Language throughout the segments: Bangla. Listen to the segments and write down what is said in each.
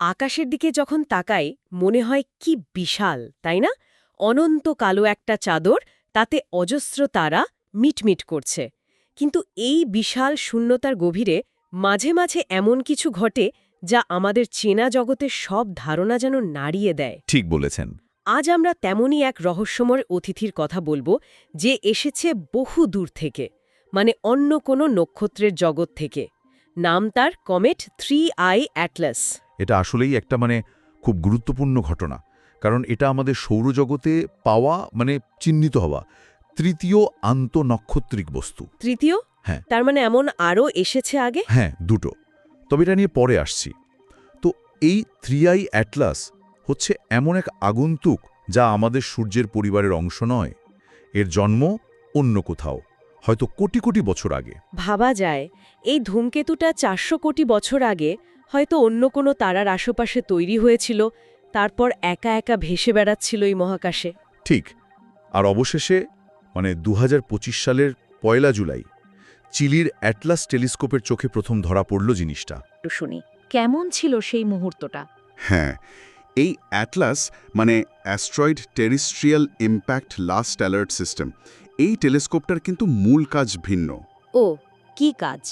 আকাশের দিকে যখন তাকাই মনে হয় কি বিশাল তাই না? অনন্ত কালো একটা চাদর তাতে অজস্র তারা মিটমিট করছে। কিন্তু এই বিশাল শূন্যতার গভীরে মাঝে মাঝে এমন কিছু ঘটে যা আমাদের চেনা জগতের সব ধারণা যেন নাড়িয়ে দেয়। ঠিক বলেছেন। আজ আমরা তেমনই এক রহস্যময় অতিথির কথা বলব যে এসেছে বহু দূর থেকে মানে অন্য কোনো নক্ষত্রের জগৎ থেকে। নাম তার কমেট থ্রি আই অ্যাটলাস। এটা আসলেই একটা মানে খুব গুরুত্বপূর্ণ ঘটনা কারণ এটা আমাদের সৌরজগতে পাওয়া মানে চিহ্নিত হওয়া তৃতীয় আন্তনক্ষত্রিক বস্তু। তৃতীয়? হ্যাঁ। তার মানে এমন আরও এসেছে আগে? হ্যাঁ দুটো। তবে এটা নিয়ে পরে আসছি। তো এই থ্রিআই অ্যাটলাস হচ্ছে এমন এক আগন্তুক যা আমাদের সূর্যের পরিবারের অংশ নয় এর জন্ম অন্য কোথাও। হয়তো কোটি কোটি বছর আগে। ভাবা যায় এই ধূমকেতুটা চারশো কোটি বছর আগে হয়তো অন্য কোনো তারার আশেপাশে তৈরি হয়েছিল তারপর একা একা ভেসে বেড়াচ্ছিল এই মহাকাশে। ঠিক আর অবশেষে মানে দু হাজার পঁচিশ সালের পয়লা জুলাই চিলির অ্যাটলাস টেলিস্কোপের চোখে প্রথম ধরা পড়ল জিনিসটা। শুনি কেমন ছিল সেই মুহূর্তটা? হ্যাঁ এই অ্যাটলাস মানে asteroid terrestrial impact last alert system এই টেলিস্কোপটার কিন্তু মূল কাজ ভিন্ন। ও কি কাজ?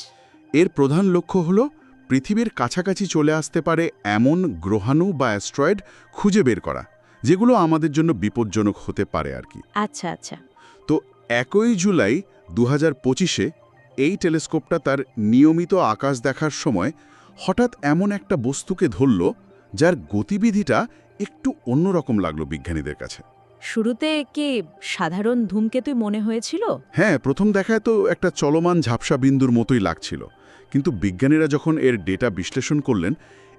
এর প্রধান লক্ষ্য হল পৃথিবীর কাছাকাছি চলে আসতে পারে এমন গ্রহাণু বা অ্যাস্ট্রয়েড খুঁজে বের করা যেগুলো আমাদের জন্য বিপজ্জনক হতে পারে আর কি। আচ্ছা আচ্ছা। তো একই জুলাই দু হাজার পঁচিশে এই টেলিস্কোপটা তার নিয়মিত আকাশ দেখার সময় হঠাৎ এমন একটা বস্তুকে ধরল যার গতিবিধিটা একটু অন্যরকম লাগল বিজ্ঞানীদের কাছে। শুরুতে কি সাধারণ ধূমকেতুই মনে হয়েছিল? হ্যাঁ প্রথম দেখায় তো একটা চলমান ঝাপসা বিন্দুর মতোই লাগছিল। কিন্তু বিজ্ঞানীরা যখন এর ডেটা বিশ্লেষণ করলেন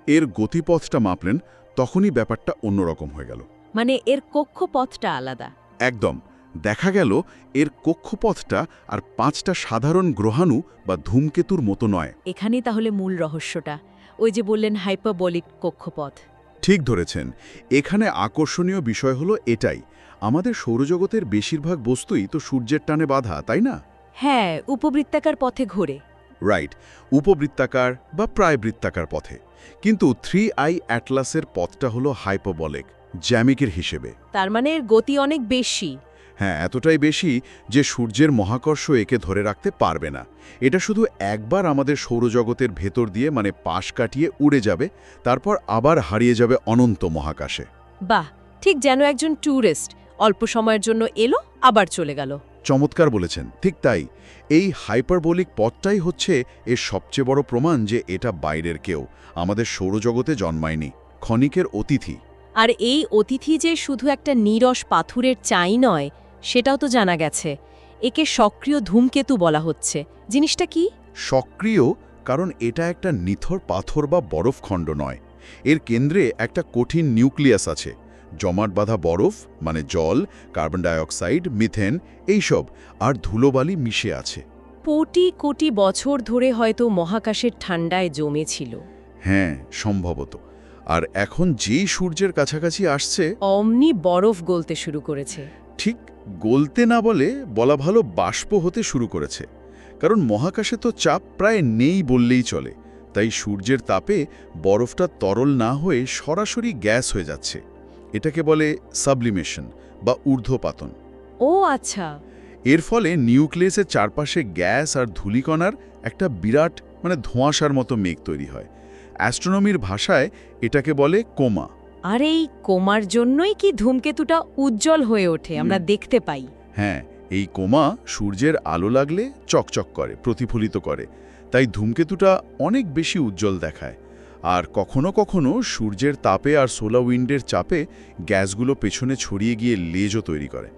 এর গতিপথটা মাপলেন তখনই ব্যাপারটা অন্যরকম হয়ে গেল। মানে এর কক্ষপথটা আলাদা? একদম। দেখা গেল এর কক্ষপথটা আর পাঁচটা সাধারণ গ্রহাণু বা ধূমকেতুর মতো নয়। এখানেই তাহলে মূল রহস্যটা। ওই যে বললেন হাইপাবলিক কক্ষপথ। ঠিক ধরেছেন। এখানে আকর্ষণীয় বিষয় হলো এটাই আমাদের সৌরজগতের বেশিরভাগ বস্তুই তো সূর্যের টানে বাধা তাই না? হ্যাঁ উপবৃত্তাকার পথে ঘোরে। রাইট উপবৃত্তাকার বা প্রায় বৃত্তাকার পথে। কিন্তু থ্রি আই অ্যাটলাসের পথটা হলো হাইপোবলিক জ্যামিকের হিসেবে। তার মানে এর গতি অনেক বেশি। হ্যাঁ এতটাই বেশি যে সূর্যের মহাকর্ষ একে ধরে রাখতে পারবে না। এটা শুধু একবার আমাদের সৌরজগতের ভেতর দিয়ে মানে পাশ কাটিয়ে উড়ে যাবে তারপর আবার হারিয়ে যাবে অনন্ত মহাকাশে। বাহ ঠিক যেন একজন ট্যুরিস্ট অল্প সময়ের জন্য এলো আবার চলে গেল। চমৎকার বলেছেন। ঠিক তাই এই হাইপারবোলিক পথটাই হচ্ছে এর সবচেয়ে বড় প্রমাণ যে এটা বাইরের কেউ আমাদের সৌরজগতে জন্মায়নি ক্ষণিকের অতিথি। আর এই অতিথি যে শুধু একটা নীরস পাথুরের চাই নয় সেটাও তো জানা গেছে। একে সক্রিয় ধূমকেতু বলা হচ্ছে। জিনিসটা কি? সক্রিয় কারণ এটা একটা নিথর পাথর বা বরফখণ্ড নয়। এর কেন্দ্রে একটা কঠিন নিউক্লিয়াস আছে। জমাট বাঁধা বরফ মানে জল কার্বন ডাইঅক্সাইড মিথেন এইসব আর ধুলোবালি মিশে আছে। কোটি কোটি বছর ধরে হয়তো মহাকাশের ঠান্ডায় জমেছিল। হ্যাঁ সম্ভবত। আর এখন যেই সূর্যের কাছাকাছি আসছে অমনি বরফ গলতে শুরু করেছে। ঠিক গলতে না বলে বলা ভালো বাষ্প হতে শুরু করেছে। কারণ মহাকাশে তো চাপ প্রায় নেই বললেই চলে। তাই সূর্যের তাপে বরফটা তরল না হয়ে সরাসরি গ্যাস হয়ে যাচ্ছে। এটাকে বলে সাবলিমেশন বা ঊর্ধ্বপাতন। ও আচ্ছা। এর ফলে নিউক্লিয়াসের চারপাশে গ্যাস আর ধূলিকণার একটা বিরাট মানে ধোঁয়াশার মতো মেঘ তৈরি হয়। অ্যাস্ট্রোনমির ভাষায় এটাকে বলে কোমা। আর এই কোমার জন্যই কি ধূমকেতুটা উজ্জ্বল হয়ে ওঠে আমরা দেখতে পাই। হ্যাঁ এই কোমা সূর্যের আলো লাগলে চকচক করে প্রতিফলিত করে। তাই ধূমকেতুটা অনেক বেশি উজ্জ্বল দেখায়। আর কখনো কখনো সূর্যের তাপে আর সোলা উইন্ডের চাপে গ্যাসগুলো পেছনে ছড়িয়ে গিয়ে লেজও তৈরি করে।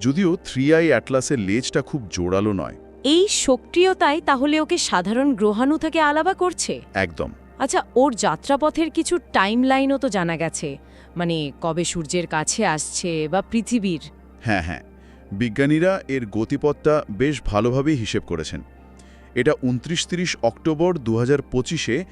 যদিও থ্রি আই অ্যাটলাসের লেজটা খুব জোরালো নয়। এই সক্রিয়তাই তাহলে ওকে সাধারণ গ্রহাণু থেকে আলাদা করছে? একদম। আচ্ছা ওর যাত্রাপথের কিছু টাইম লাইনও তো জানা গেছে। মানে কবে সূর্যের কাছে আসছে বা পৃথিবীর? হ্যাঁ হ্যাঁ। বিজ্ঞানীরা এর গতিপথটা বেশ ভালোভাবেই হিসেব করেছেন। এটা উনত্রিশ তিরিশ অক্টোবর দু হাজার পঁচিশে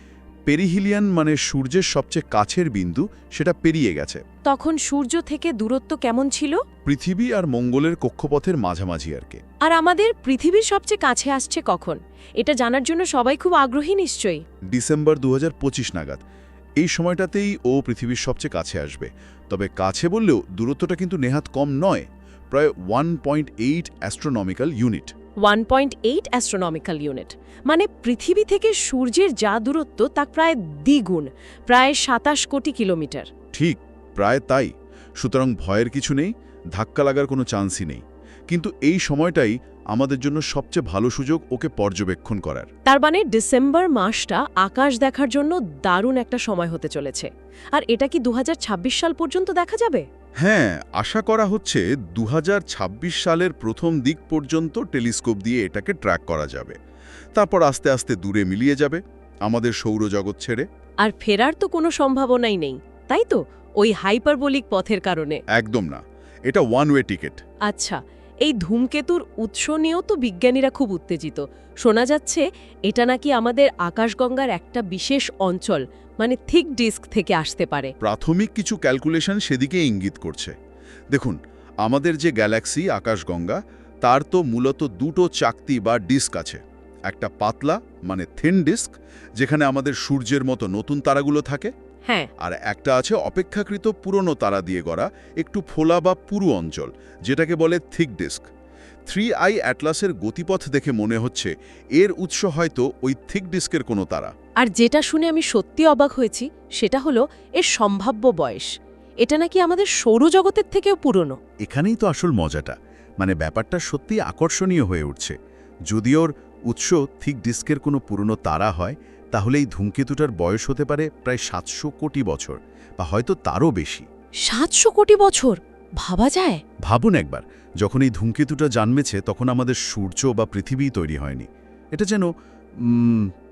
পেরিহিলিয়ান মানে সূর্যের সবচেয়ে কাছের বিন্দু সেটা পেরিয়ে গেছে। তখন সূর্য থেকে দূরত্ব কেমন ছিল? পৃথিবী আর মঙ্গলের কক্ষপথের মাঝামাঝি আর কি। আর আমাদের পৃথিবীর সবচেয়ে কাছে আসছে কখন? এটা জানার জন্য সবাই খুব আগ্রহী নিশ্চয়ই। ডিসেম্বর দু হাজার পঁচিশ নাগাদ। এই সময়টাতেই ও পৃথিবীর সবচেয়ে কাছে আসবে। তবে কাছে বললেও দূরত্বটা কিন্তু নেহাত কম নয় প্রায় one point eight astronomical unit. One point eight astronomical unit মানে পৃথিবী থেকে সূর্যের যা দূরত্ব তা প্রায় দ্বিগুণ প্রায় সাতাশ কোটি কিলোমিটার। ঠিক প্রায় তাই। সুতরাং ভয়ের কিছু নেই ধাক্কা লাগার কোনো চান্সই নেই। কিন্তু এই সময়টাই আমাদের জন্য সবচেয়ে ভালো সুযোগ ওকে পর্যবেক্ষণ করার। তার মানে ডিসেম্বর মাসটা আকাশ দেখার জন্য দারুণ একটা সময় হতে চলেছে। আর এটা কি দু হাজার ছাব্বিশ সাল পর্যন্ত দেখা যাবে? হ্যাঁ আশা করা হচ্ছে দু হাজার ছাব্বিশ সালের প্রথম দিক পর্যন্ত টেলিস্কোপ দিয়ে এটাকে ট্র্যাক করা যাবে। তারপর আস্তে আস্তে দূরে মিলিয়ে যাবে আমাদের সৌরজগৎ ছেড়ে। আর ফেরার তো কোনো সম্ভাবনাই নেই তাই তো? ওই হাইপারবোলিক পথের কারণে। একদম না এটা ওয়ান ওয়ে টিকিট। আচ্ছা এই ধূমকেতুর উৎস নিয়েও তো বিজ্ঞানীরা খুব উত্তেজিত। শোনা যাচ্ছে এটা নাকি আমাদের আকাশগঙ্গার একটা বিশেষ অঞ্চল মানে থিক ডিস্ক থেকে আসতে পারে। প্রাথমিক কিছু ক্যালকুলেশন সেদিকে ইঙ্গিত করছে। দেখুন আমাদের যে গ্যালাক্সি আকাশগঙ্গা তার তো মূলত দুটো চাকতি বা ডিস্ক আছে। একটা পাতলা মানে থিন ডিস্ক যেখানে আমাদের সূর্যের মতো নতুন তারাগুলো থাকে। হ্যাঁ। আর একটা আছে অপেক্ষাকৃত পুরনো তারা দিয়ে গড়া একটু ফোলা বা পুরু অঞ্চল যেটাকে বলে থিক ডিস্ক। থ্রি আই অ্যাটলাসের গতিপথ দেখে মনে হচ্ছে এর উৎস হয়তো ওই থিক ডিস্কের কোনো তারা। আর যেটা শুনে আমি সত্যি অবাক হয়েছি সেটা হলো এর সম্ভাব্য বয়স। এটা নাকি আমাদের সৌরজগতের থেকেও পুরনো। এখানেই তো আসল মজাটা মানে ব্যাপারটা সত্যিই আকর্ষণীয় হয়ে উঠছে। যদি ওর উৎস থিক ডিস্কের কোনো পুরনো তারা হয় তাহলে এই ধূমকেতুটার বয়স হতে পারে প্রায় সাতশো কোটি বছর বা হয়তো তারও বেশি। সাতশো কোটি বছর? ভাবা যায়? ভাবুন একবার যখন এই ধূমকেতুটা জন্মেছে তখন আমাদের সূর্য বা পৃথিবী তৈরি হয়নি। এটা যেন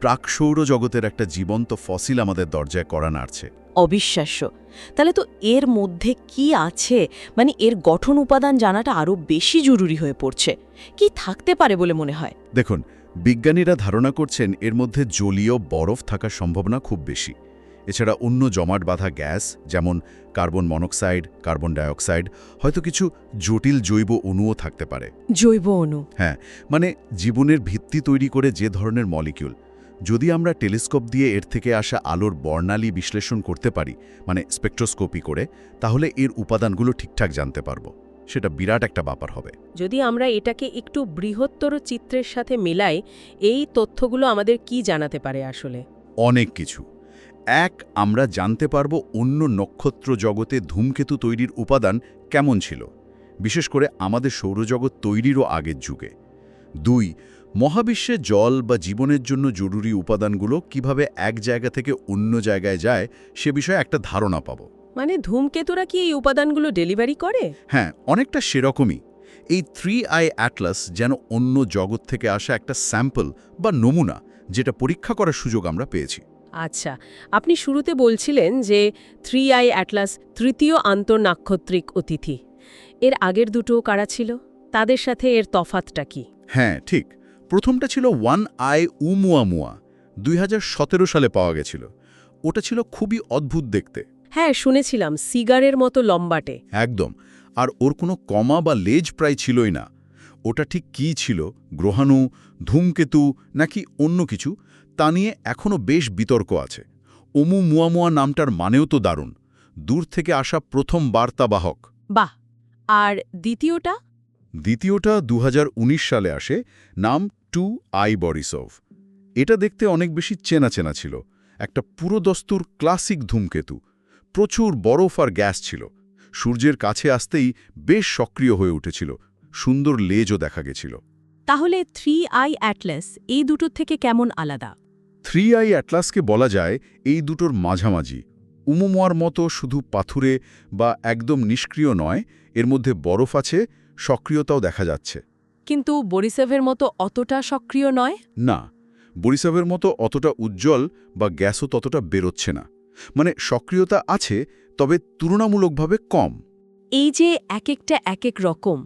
প্রাক সৌরজগতের একটা জীবন্ত ফসিল আমাদের দরজায় করা নাড়ছে। অবিশ্বাস্য। তাহলে তো এর মধ্যে কি আছে? মানে এর গঠন উপাদান জানাটা আরও বেশি জরুরি হয়ে পড়ছে। কি থাকতে পারে বলে মনে হয়? দেখুন বিজ্ঞানীরা ধারণা করছেন এর মধ্যে জলীয় বরফ থাকার সম্ভাবনা খুব বেশি। এছাড়া অন্য জমাট বাঁধা গ্যাস যেমন কার্বন মনোক্সাইড কার্বন ডাইঅক্সাইড হয়তো কিছু জটিল জৈব অণুও থাকতে পারে। জৈব অণু। হ্যাঁ মানে জীবনের ভিত্তি তৈরি করে যে ধরনের মলিকিউল। যদি আমরা টেলিস্কোপ দিয়ে এর থেকে আসা আলোর বর্ণালী বিশ্লেষণ করতে পারি মানে স্পেকট্রোস্কোপি করে তাহলে এর উপাদানগুলো ঠিকঠাক জানতে পারব। সেটা বিরাট একটা ব্যাপার হবে। যদি আমরা এটাকে একটু বৃহত্তর চিত্রের সাথে মেলাই এই তথ্যগুলো আমাদের কি জানাতে পারে আসলে? অনেক কিছু। এক আমরা জানতে পারব অন্য নক্ষত্র জগতে ধূমকেতু তৈরির উপাদান কেমন ছিল বিশেষ করে আমাদের সৌরজগৎ তৈরিরও আগের যুগে। দুই মহাবিশ্বে জল বা জীবনের জন্য জরুরি উপাদানগুলো কীভাবে এক জায়গা থেকে অন্য জায়গায় যায় সে বিষয়ে একটা ধারণা পাবো। মানে ধূমকেতুরা কি এই উপাদানগুলো ডেলিভারি করে? হ্যাঁ অনেকটা সেরকমই। এই থ্রি আই অ্যাটলাস যেন অন্য জগৎ থেকে আসা একটা স্যাম্পল বা নমুনা যেটা পরীক্ষা করার সুযোগ আমরা পেয়েছি। আচ্ছা আপনি শুরুতে বলছিলেন যে থ্রি আই অ্যাটলাস তৃতীয় আন্তর্নাক্ষত্রিক অতিথি। এর আগের দুটো কারা ছিল? তাদের সাথে এর তফাতটা কি? হ্যাঁ ঠিক। প্রথমটা ছিল ওয়ান আই উমুয়ামুয়া দুই হাজার সতেরো সালে পাওয়া গেছিল। ওটা ছিল খুবই অদ্ভুত দেখতে। হ্যাঁ শুনেছিলাম সিগারের মতো লম্বাটে। একদম। আর ওর কোনো কমা বা লেজ প্রায় ছিলই না। ওটা ঠিক কী ছিল? গ্রহাণু ধূমকেতু নাকি অন্য কিছু? তা নিয়ে এখনও বেশ বিতর্ক আছে। ওমু মুয়ামুয়া নামটার মানেও তো দারুণ। দূর থেকে আসা প্রথম বার্তাবাহক। বাহ! আর দ্বিতীয়টা? দ্বিতীয়টা দু হাজার উনিশ সালে আসে নাম টু আই বরিসভ। এটা দেখতে অনেক বেশি চেনা চেনা ছিল। একটা পুরোদস্তুর ক্লাসিক ধূমকেতু। প্রচুর বরফ আর গ্যাস ছিল। সূর্যের কাছে আসতেই বেশ সক্রিয় হয়ে উঠেছিল। সুন্দর লেজও দেখা গেছিল। তাহলে থ্রি আই অ্যাটলাস এই দুটোর থেকে কেমন আলাদা? থ্রি আই অ্যাটলাসকে বলা যায় এই দুটোর মাঝামাঝি। উমোমোয়ার মতো শুধু পাথুরে বা একদম নিষ্ক্রিয় নয় এর মধ্যে বরফ আছে সক্রিয়তাও দেখা যাচ্ছে। কিন্তু বরিসেভের মতো অতটা সক্রিয় নয়? না বরিসাবের মতো অতটা উজ্জ্বল বা গ্যাসও ততটা বেরোচ্ছে না। মানে সক্রিয়তা আছে তবে তুলনামূলকভাবে কম। এই যে এক একটা এক এক রকম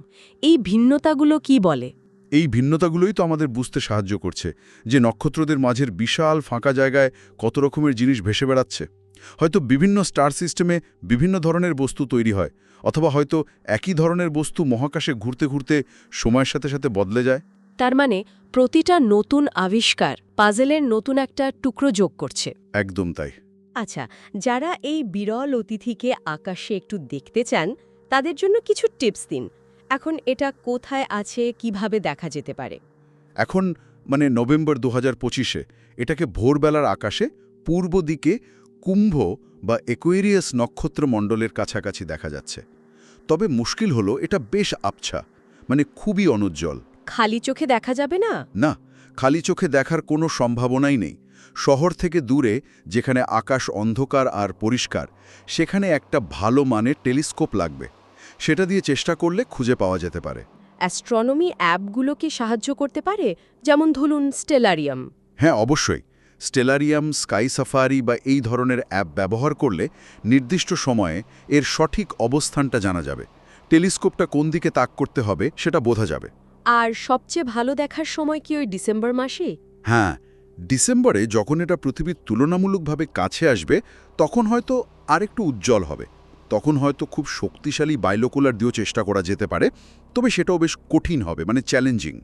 এই ভিন্নতাগুলো কি বলে? এই ভিন্নতাগুলোই তো আমাদের বুঝতে সাহায্য করছে যে নক্ষত্রদের মাঝের বিশাল ফাঁকা জায়গায় কত রকমের জিনিস ভেসে বেড়াচ্ছে। হয়তো বিভিন্ন স্টার সিস্টেমে বিভিন্ন ধরনের বস্তু তৈরি হয় অথবা হয়তো একই ধরনের বস্তু মহাকাশে ঘুরতে ঘুরতে সময়ের সাথে সাথে বদলে যায়। তার মানে প্রতিটা নতুন আবিষ্কার পাজেলের নতুন একটা টুকরো যোগ করছে। একদম তাই। আচ্ছা যারা এই বিরল অতিথিকে আকাশে একটু দেখতে চান তাদের জন্য কিছু টিপস দিন। এখন এটা কোথায় আছে কীভাবে দেখা যেতে পারে? এখন মানে নভেম্বর দু হাজার পঁচিশে এটাকে ভোরবেলার আকাশে পূর্ব দিকে কুম্ভ বা একুয়েরিয়াস নক্ষত্রমণ্ডলের কাছাকাছি দেখা যাচ্ছে। তবে মুশকিল হলো এটা বেশ আবছা মানে খুবই অনুজ্জ্বল। খালি চোখে দেখা যাবে না? না খালি চোখে দেখার কোনো সম্ভাবনাই নেই। শহর থেকে দূরে যেখানে আকাশ অন্ধকার আর পরিষ্কার সেখানে একটা ভালো মানের টেলিস্কোপ লাগবে। সেটা দিয়ে চেষ্টা করলে খুঁজে পাওয়া যেতে পারে। অ্যাস্ট্রনমি অ্যাপগুলো কি সাহায্য করতে পারে? যেমন ধরুন স্টেলারিয়াম। হ্যাঁ অবশ্যই। স্টেলারিয়াম স্কাই সাফারি বা এই ধরনের অ্যাপ ব্যবহার করলে নির্দিষ্ট সময়ে এর সঠিক অবস্থানটা জানা যাবে। টেলিস্কোপটা কোন দিকে তাক করতে হবে সেটা বোঝা যাবে। আর সবচেয়ে ভালো দেখার সময় কি ওই ডিসেম্বর মাসে? হ্যাঁ ডিসেম্বরে যখন এটা পৃথিবীর তুলনামূলকভাবে কাছে আসবে তখন হয়তো আরেকটু উজ্জ্বল হবে। তখন হয়তো খুব শক্তিশালী বাইলোকুলার দিয়েও চেষ্টা করা যেতে পারে তবে সেটাও বেশ কঠিন হবে মানে চ্যালেঞ্জিং।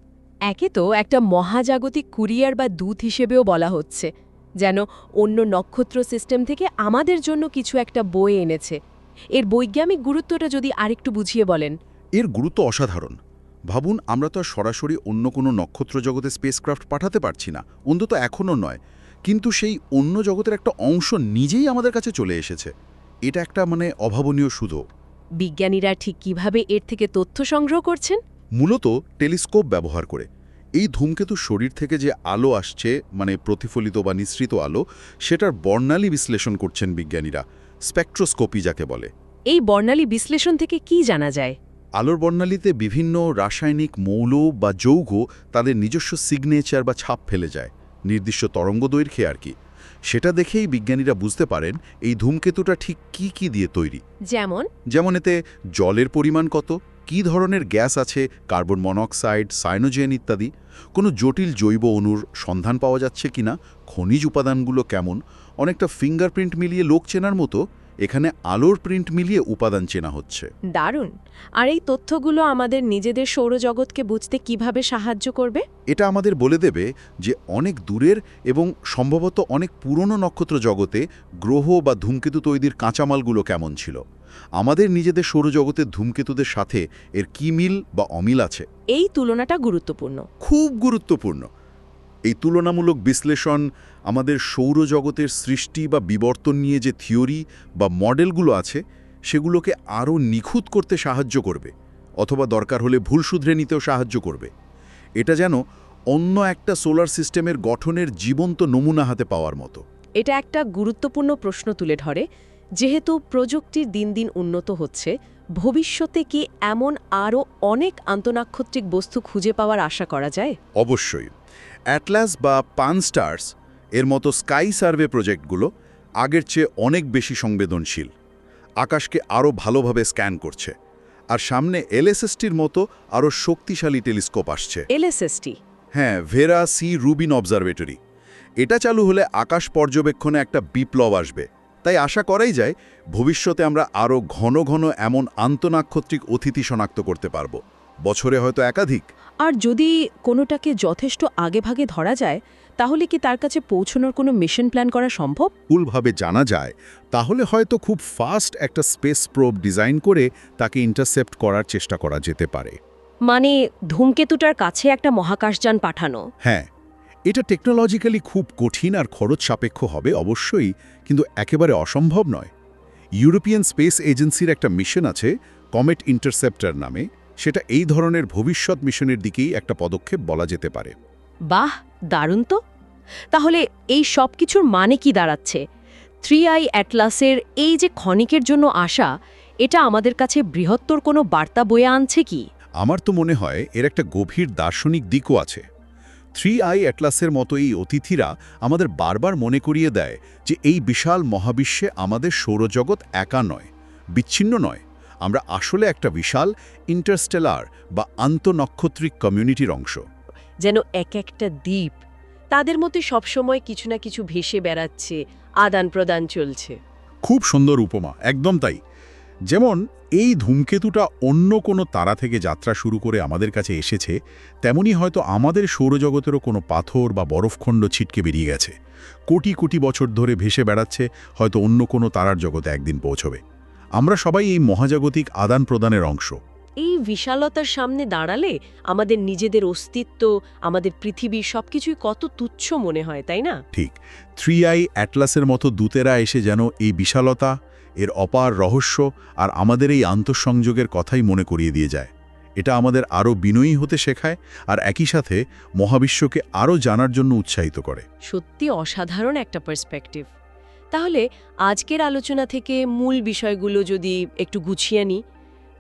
একে তো একটা মহাজাগতিক কুরিয়ার বা দূত হিসেবেও বলা হচ্ছে যেন অন্য নক্ষত্র সিস্টেম থেকে আমাদের জন্য কিছু একটা বই এনেছে। এর বৈজ্ঞানিক গুরুত্বটা যদি আরেকটু বুঝিয়ে বলেন। এর গুরুত্ব অসাধারণ। ভাবুন আমরা তো আর সরাসরি অন্য কোনো নক্ষত্র জগতে স্পেসক্রাফট পাঠাতে পারছি না অন্তত এখনও নয়। কিন্তু সেই অন্য জগতের একটা অংশ নিজেই আমাদের কাছে চলে এসেছে। এটা একটা মানে অভাবনীয় সুযোগ। বিজ্ঞানীরা ঠিক কীভাবে এর থেকে তথ্য সংগ্রহ করছেন? মূলত টেলিস্কোপ ব্যবহার করে। এই ধূমকেতু শরীর থেকে যে আলো আসছে মানে প্রতিফলিত বা নিঃসৃত আলো সেটার বর্ণালী বিশ্লেষণ করছেন বিজ্ঞানীরা স্পেকট্রোস্কোপি যাকে বলে। এই বর্ণালী বিশ্লেষণ থেকে কি জানা যায়? আলোর বর্ণালীতে বিভিন্ন রাসায়নিক মৌল বা যৌগ তাদের নিজস্ব সিগনেচার বা ছাপ ফেলে যায়। নির্দিষ্ট তরঙ্গ দৈর্ঘ্যে আর কি। সেটা দেখেই বিজ্ঞানীরা বুঝতে পারেন এই ধূমকেতুটা ঠিক কি কি দিয়ে তৈরি। যেমন? যেমন এতে জলের পরিমাণ কত কি ধরনের গ্যাস আছে কার্বন মনোক্সাইড সাইনোজেন ইত্যাদি কোনো জটিল জৈব অণুর সন্ধান পাওয়া যাচ্ছে কিনা খনিজ উপাদানগুলো কেমন অনেকটা ফিঙ্গারপ্রিন্ট মিলিয়ে লোক চেনার মতো এখানে আলোর প্রিন্ট মিলিয়ে উপাদান চেনা হচ্ছে। দারুণ। আর এই তথ্যগুলো আমাদের নিজেদের সৌরজগৎকে বুঝতে কীভাবে সাহায্য করবে? এটা আমাদের বলে দেবে যে অনেক দূরের এবং সম্ভবত অনেক পুরনো নক্ষত্র জগতে গ্রহ বা ধূমকেতু তৈরির কাঁচামালগুলো কেমন ছিল? আমাদের নিজেদের সৌরজগতের ধূমকেতুদের সাথে এর কি মিল বা অমিল আছে? এই তুলনাটা গুরুত্বপূর্ণ। খুব গুরুত্বপূর্ণ। এই তুলনামূলক বিশ্লেষণ আমাদের সৌরজগতের সৃষ্টি বা বিবর্তন নিয়ে যে থিওরি বা মডেলগুলো আছে সেগুলোকে আরও নিখুঁত করতে সাহায্য করবে অথবা দরকার হলে ভুল শুধরে নিতেও সাহায্য করবে। এটা যেন অন্য একটা সোলার সিস্টেমের গঠনের জীবন্ত নমুনা হাতে পাওয়ার মতো। এটা একটা গুরুত্বপূর্ণ প্রশ্ন তুলে ধরে যেহেতু প্রযুক্তির দিন দিন উন্নত হচ্ছে ভবিষ্যতে কি এমন আরও অনেক আন্তনাক্ষত্রিক বস্তু খুঁজে পাওয়ার আশা করা যায়? অবশ্যই। অ্যাটলাস বা পান স্টার্স এর মতো স্কাই সার্ভে প্রজেক্টগুলো আগের চেয়ে অনেক বেশি সংবেদনশীল। আকাশকে আরও ভালোভাবে স্ক্যান করছে। আর সামনে এলএসএসটির মতো আরও শক্তিশালী টেলিস্কোপ আসছে। এলএসএসটি? হ্যাঁ ভেরা সি রুবিন অবজারভেটরি। এটা চালু হলে আকাশ পর্যবেক্ষণে একটা বিপ্লব আসবে। তাই আশা করাই যায় ভবিষ্যতে আমরা আরও ঘন ঘন এমন আন্তনাক্ষত্রিক অতিথি শনাক্ত করতে পারব। বছরে হয়তো একাধিক। আর যদি কোনোটাকে যথেষ্ট আগেভাগে ধরা যায় তাহলে কি তার কাছে পৌঁছানোর কোনো মিশন প্ল্যান করা সম্ভব? ভুলভাবে জানা যায় তাহলে হয়তো খুব ফাস্ট একটা স্পেস প্রোব ডিজাইন করে তাকে ইন্টারসেপ্ট করার চেষ্টা করা যেতে পারে। মানে ধূমকেতুটার কাছে একটা মহাকাশযান পাঠানো? হ্যাঁ এটা টেকনোলজিক্যালি খুব কঠিন আর খরচ সাপেক্ষ হবে অবশ্যই কিন্তু একেবারে অসম্ভব নয়। ইউরোপিয়ান স্পেস এজেন্সির একটা মিশন আছে কমেট ইন্টারসেপ্টার নামে। সেটা এই ধরনের ভবিষ্যৎ মিশনের দিকেই একটা পদক্ষেপ বলা যেতে পারে। বাহ! দারুণ তো? তাহলে এই সব কিছুর মানে কি দাঁড়াচ্ছে? থ্রি আই অ্যাটলাসের এই যে ক্ষণিকের জন্য আসা এটা আমাদের কাছে বৃহত্তর কোনো বার্তা বয়ে আনছে কি? আমার তো মনে হয় এর একটা গভীর দার্শনিক দিকও আছে। থ্রি আই অ্যাটলাসের মতো এই অতিথিরা আমাদের বারবার মনে করিয়ে দেয় যে এই বিশাল মহাবিশ্বে আমাদের সৌরজগৎ একা নয়, বিচ্ছিন্ন নয়। আমরা আসলে একটা বিশাল ইন্টারস্টেলার বা আন্তনক্ষত্রিক কমিউনিটির অংশ। যেন এক একটা দ্বীপ তাদের মধ্যে সবসময় কিছু না কিছু ভেসে বেড়াচ্ছে, আদান প্রদান চলছে। খুব সুন্দর উপমা, একদম তাই। যেমন এই ধূমকেতুটা অন্য কোনো তারা থেকে যাত্রা শুরু করে আমাদের কাছে এসেছে, তেমনি হয়তো আমাদের সৌরজগতেরও কোনো পাথর বা বরফখণ্ড ছিটকে বেরিয়ে গেছে। কোটি কোটি বছর ধরে ভেসে বেড়াচ্ছে, হয়তো অন্য কোনো তারার জগতে একদিন পৌঁছবে। আমরা সবাই এই মহাজাগতিক আদান প্রদানের অংশ। এই বিশালতার সামনে দাঁড়ালে আমাদের নিজেদের অস্তিত্ব আমাদের পৃথিবী সবকিছুই কত তুচ্ছ মনে হয় তাই না? ঠিক। থ্রি আই অ্যাটলাসের মতো দূতেরা এসে যেন এই বিশালতা এর অপার রহস্য আর আমাদের এই আন্তঃসংযোগের কথাই মনে করিয়ে দিয়ে যায়। এটা আমাদের আরও বিনয়ী হতে শেখায় আর একই সাথে মহাবিশ্বকে আরও জানার জন্য উৎসাহিত করে। সত্যি অসাধারণ একটা পার্সপেক্টিভ। তাহলে আজকের আলোচনা থেকে মূল বিষয়গুলো যদি একটু গুছিয়ে নিই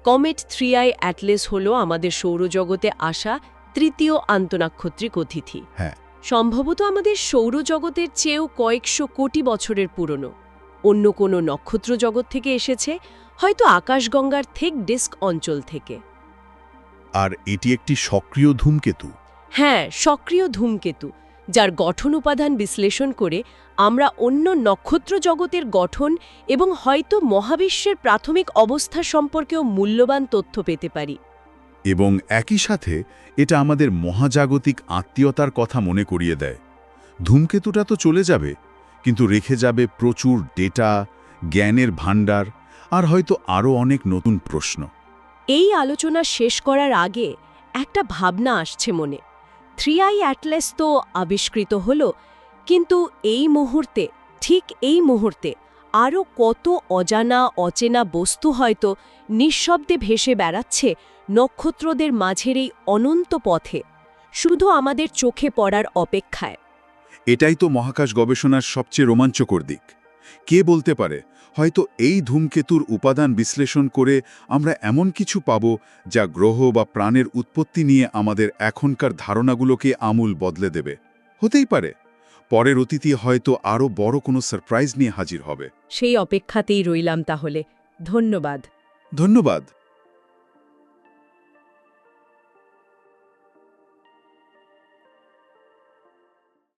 কমেট থ্রি আই অ্যাটলেস হল আমাদের সৌরজগতে আসা তৃতীয় আন্তনাক্ষত্রিক অতিথি। হ্যাঁ। সম্ভবত আমাদের সৌরজগতের চেয়েও কয়েকশো কোটি বছরের পুরনো। অন্য কোনো নক্ষত্র জগৎ থেকে এসেছে হয়তো আকাশগঙ্গার থেক ডিস্ক অঞ্চল থেকে। আর এটি একটি সক্রিয় ধূমকেতু? হ্যাঁ সক্রিয় ধূমকেতু। যার গঠন উপাদান বিশ্লেষণ করে আমরা অন্য নক্ষত্র জগতের গঠন এবং হয়তো মহাবিশ্বের প্রাথমিক অবস্থা সম্পর্কেও মূল্যবান তথ্য পেতে পারি। এবং একই সাথে এটা আমাদের মহাজাগতিক আত্মীয়তার কথা মনে করিয়ে দেয়। ধূমকেতুটা তো চলে যাবে কিন্তু রেখে যাবে প্রচুর ডেটা জ্ঞানের ভাণ্ডার আর হয়তো আরও অনেক নতুন প্রশ্ন। এই আলোচনা শেষ করার আগে একটা ভাবনা আসছে মনে। থ্রি আই অ্যাটলেস তো আবিষ্কৃত হল, কিন্তু এই মুহূর্তে, ঠিক এই মুহূর্তে আরও কত অজানা, অচেনা বস্তু হয়তো নিঃশব্দে ভেসে বেড়াচ্ছে নক্ষত্রদের মাঝের এই অনন্ত পথে, শুধু আমাদের চোখে পড়ার অপেক্ষায়। এটাই তো মহাকাশ গবেষণার সবচেয়ে রোমাঞ্চকর দিক। কে বলতে পারে? হয়তো এই ধূমকেতুর উপাদান বিশ্লেষণ করে আমরা এমন কিছু পাব যা গ্রহ বা প্রাণের উৎপত্তি নিয়ে আমাদের এখনকার ধারণাগুলোকে আমূল বদলে দেবে। হতেই পারে। পরের অতিথি হয়তো আরও বড় কোনো সারপ্রাইজ নিয়ে হাজির হবে। সেই অপেক্ষাতেই রইলাম তাহলে। ধন্যবাদ। ধন্যবাদ।